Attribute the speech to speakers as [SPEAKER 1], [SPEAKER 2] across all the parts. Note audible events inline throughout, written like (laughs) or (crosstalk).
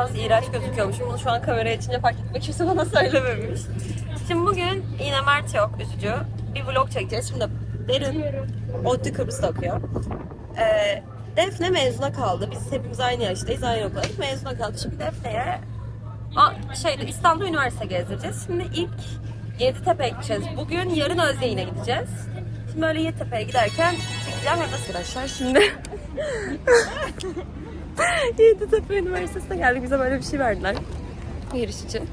[SPEAKER 1] biraz iğrenç gözüküyormuşum. Bunu şu an kameraya içince fark etmek kimse bana söylememiş. Şimdi bugün yine Mert yok, üzücü. Bir vlog çekeceğiz. Şimdi Derin, ODTÜ Kıbrıs'ta okuyor. Ee, Defne mezuna kaldı. Biz hepimiz aynı yaştayız, aynı okuldayız. Mezuna kaldı. Şimdi Defne'ye şeyde İstanbul Üniversite gezdireceğiz. Şimdi ilk Yeditepe'ye gideceğiz. Bugün, yarın Özyeğin'e gideceğiz. Şimdi öyle Yeditepe'ye giderken çekeceğim hem arkadaşlar şimdi. (laughs) Yeditepe Üniversitesi'ne geldik. Bize böyle bir şey verdiler. Giriş için.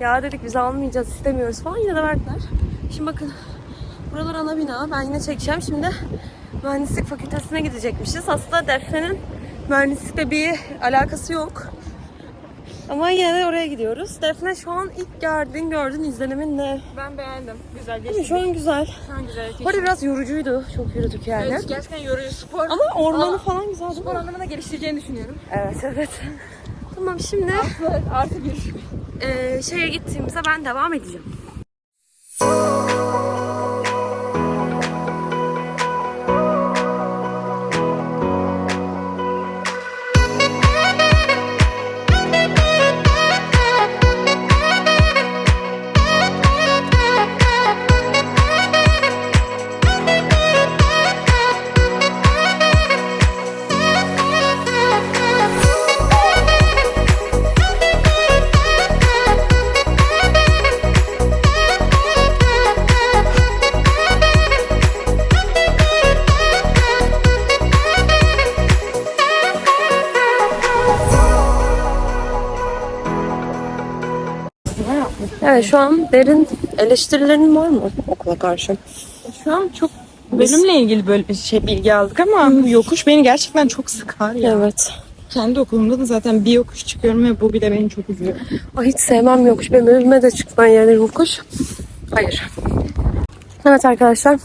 [SPEAKER 1] Ya dedik biz almayacağız, istemiyoruz falan. Yine de verdiler. Şimdi bakın. Buralar ana bina. Ben yine çekeceğim. Şimdi mühendislik fakültesine gidecekmişiz. Aslında Defne'nin mühendislikle bir alakası yok. Ama yine de oraya gidiyoruz. Defne şu an ilk gördüğün gördüğün izlenimin ne?
[SPEAKER 2] Ben beğendim. Güzel geçti.
[SPEAKER 1] Şu an güzel.
[SPEAKER 2] Şu an güzel geçti.
[SPEAKER 1] Biraz yorucuydu. Çok yürüdük yani.
[SPEAKER 2] Evet, gerçekten yoruyor spor.
[SPEAKER 1] Ama ormanı
[SPEAKER 2] Aa,
[SPEAKER 1] falan güzel değil
[SPEAKER 2] spor
[SPEAKER 1] mi?
[SPEAKER 2] anlamında geliştireceğini düşünüyorum.
[SPEAKER 1] Evet evet. Tamam şimdi
[SPEAKER 2] Artı, artı bir.
[SPEAKER 1] eee, şeye gittiğimizde ben devam edeceğim. Evet şu an derin eleştirilerin var mı okula karşı?
[SPEAKER 3] Şu an çok bölümle ilgili böyle şey bilgi aldık ama bu yokuş beni gerçekten çok sıkar ya.
[SPEAKER 1] Evet.
[SPEAKER 3] Kendi okulumda da zaten bir yokuş çıkıyorum ve bu bile beni çok üzüyor.
[SPEAKER 1] Ay hiç sevmem yokuş. Benim evime de çıkman yani yokuş. Hayır. Evet arkadaşlar.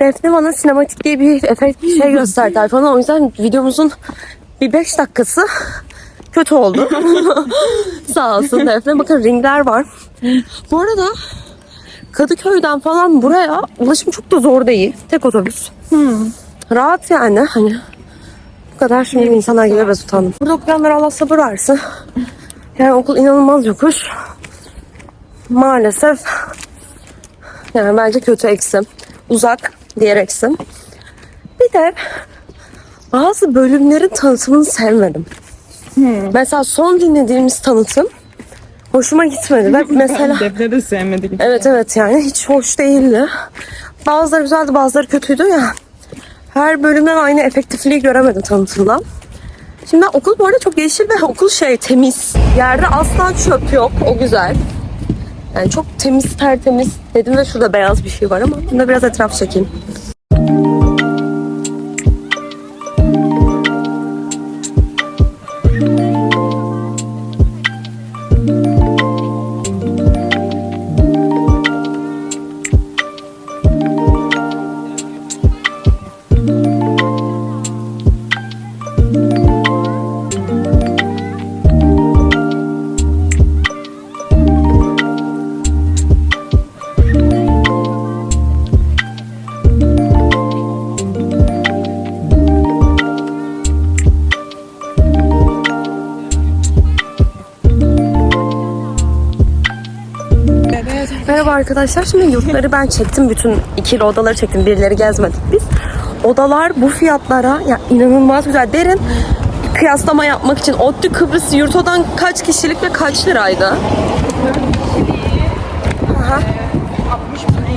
[SPEAKER 1] Defne bana sinematik diye bir efekt bir şey gösterdi (laughs) falan. O yüzden videomuzun bir 5 dakikası kötü oldu. (laughs) Sağ olsun Defne. Bakın ringler var. Bu arada Kadıköy'den falan buraya ulaşım çok da zor değil. Tek otobüs. Rahat yani. Hani bu kadar şimdi insanlar gibi biraz utandım. Burada okuyanlara Allah sabır versin. Yani okul inanılmaz yokuş. Maalesef yani bence kötü eksim. Uzak diğer eksim. Bir de bazı bölümlerin tanıtımını sevmedim. Mesela son dinlediğimiz tanıtım hoşuma gitmedi. Ve mesela (laughs)
[SPEAKER 3] Defne de sevmedik.
[SPEAKER 1] Evet evet yani hiç hoş değildi. Bazıları güzeldi bazıları kötüydü ya. Her bölümden aynı efektifliği göremedim tanıtımda. Şimdi okul bu arada çok yeşil ve okul şey temiz. Yerde asla çöp yok. O güzel. Yani çok temiz tertemiz dedim ve şurada beyaz bir şey var ama bunda biraz etraf çekeyim. Arkadaşlar. Şimdi yurtları ben çektim. Bütün ikili odaları çektim. Birileri gezmedik biz. Odalar bu fiyatlara ya inanılmaz güzel. Derin kıyaslama yapmak için ODTÜ Kıbrıs yurt odan kaç kişilik ve kaç liraydı? Aha.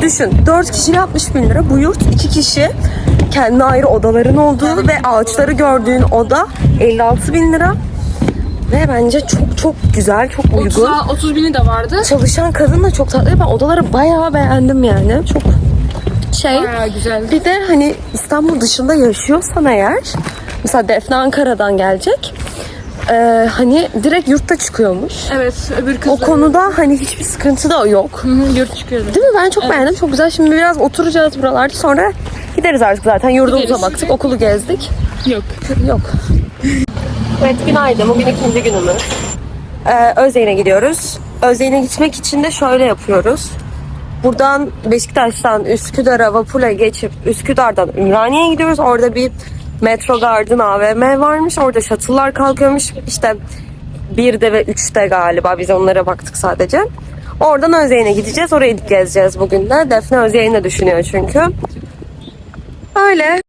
[SPEAKER 1] Düşün 4 kişiyle 60 bin lira. Bu yurt 2 kişi kendi ayrı odaların olduğu ve ağaçları gördüğün oda 56 bin lira. Ve bence çok çok güzel, çok uygun.
[SPEAKER 2] 30, 30 bini de vardı.
[SPEAKER 1] Çalışan kadın da çok tatlı. Ben odaları bayağı beğendim yani. Çok şey.
[SPEAKER 2] Bayağı güzel.
[SPEAKER 1] Bir de hani İstanbul dışında yaşıyorsan eğer mesela Defne Ankara'dan gelecek. Ee, hani direkt yurtta çıkıyormuş.
[SPEAKER 2] Evet öbür kız.
[SPEAKER 1] O konuda hani hiçbir sıkıntı da yok.
[SPEAKER 2] Hı hı, yurt çıkıyordu.
[SPEAKER 1] Değil mi? Ben çok beğendim. Çok güzel. Şimdi biraz oturacağız buralarda. Sonra gideriz artık zaten. Yurdumuza baktık. Okulu gezdik.
[SPEAKER 2] Yok.
[SPEAKER 1] Yok. Evet günaydın. Bugün ikinci günümüz. Ee, Özyeğin'e gidiyoruz. Özyeğin'e gitmek için de şöyle yapıyoruz. Buradan Beşiktaş'tan Üsküdar'a vapurla geçip Üsküdar'dan Ümraniye'ye gidiyoruz. Orada bir Metro Garden AVM varmış. Orada shuttle'lar kalkıyormuş. İşte 1'de ve 3'te galiba. Biz onlara baktık sadece. Oradan Özyeğin'e gideceğiz. Orayı gezeceğiz bugün de. Defne Özyeğin'i düşünüyor çünkü. Öyle.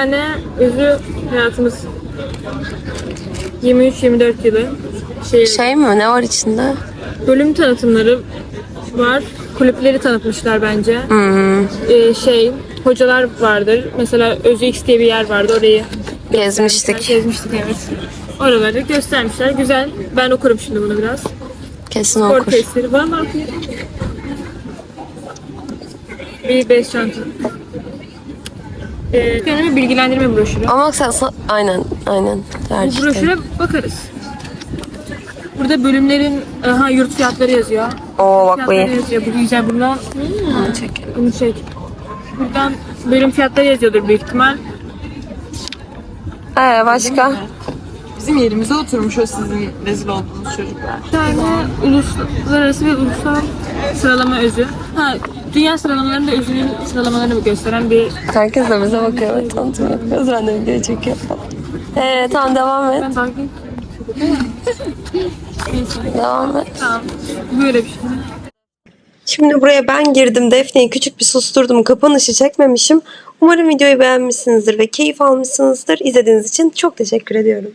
[SPEAKER 2] Tane özü hayatımız 23-24 yılı şey,
[SPEAKER 1] Şey mi? Ne var içinde?
[SPEAKER 2] bölüm tanıtımları var. Kulüpleri tanıtmışlar bence.
[SPEAKER 1] Hmm,
[SPEAKER 2] Ee, şey hocalar vardır. Mesela Özü X diye bir yer vardı. Orayı
[SPEAKER 1] gezmiştik.
[SPEAKER 2] gezmiştik evet. Oraları göstermişler. Güzel. Ben okurum şimdi bunu biraz.
[SPEAKER 1] Kesin
[SPEAKER 2] Spor
[SPEAKER 1] okur.
[SPEAKER 2] testleri var mı? Bir bez çanta. Ee, kendime bilgilendirme broşürü.
[SPEAKER 1] Ama sen aynen aynen
[SPEAKER 2] Bu broşüre bakarız. Burada bölümlerin aha, yurt fiyatları yazıyor.
[SPEAKER 1] Oo bak bu
[SPEAKER 2] Fiyatları
[SPEAKER 1] iyi.
[SPEAKER 2] yazıyor. Bu güzel. Buradan
[SPEAKER 1] Bunu çek.
[SPEAKER 2] bunu çek. Buradan bölüm fiyatları yazıyordur büyük ihtimal.
[SPEAKER 1] Ee, başka?
[SPEAKER 3] Bizim yerimize oturmuş o sizin rezil olduğunuz çocuklar.
[SPEAKER 2] Bir tane uluslararası ve ulusal sıralama özü. Ha, dünya sıralamalarında özünün sıralamalarını gösteren bir
[SPEAKER 1] Herkes de bize bakıyor. Evet, tanıtım yapıyoruz. Ben de video çekiyorum. Ee, tamam devam et.
[SPEAKER 2] ben takip
[SPEAKER 1] Devam et.
[SPEAKER 2] Tamam. Böyle bir şey.
[SPEAKER 1] Şimdi buraya ben girdim. Defne'yi küçük bir susturdum. Kapanışı çekmemişim. Umarım videoyu beğenmişsinizdir ve keyif almışsınızdır. İzlediğiniz için çok teşekkür ediyorum.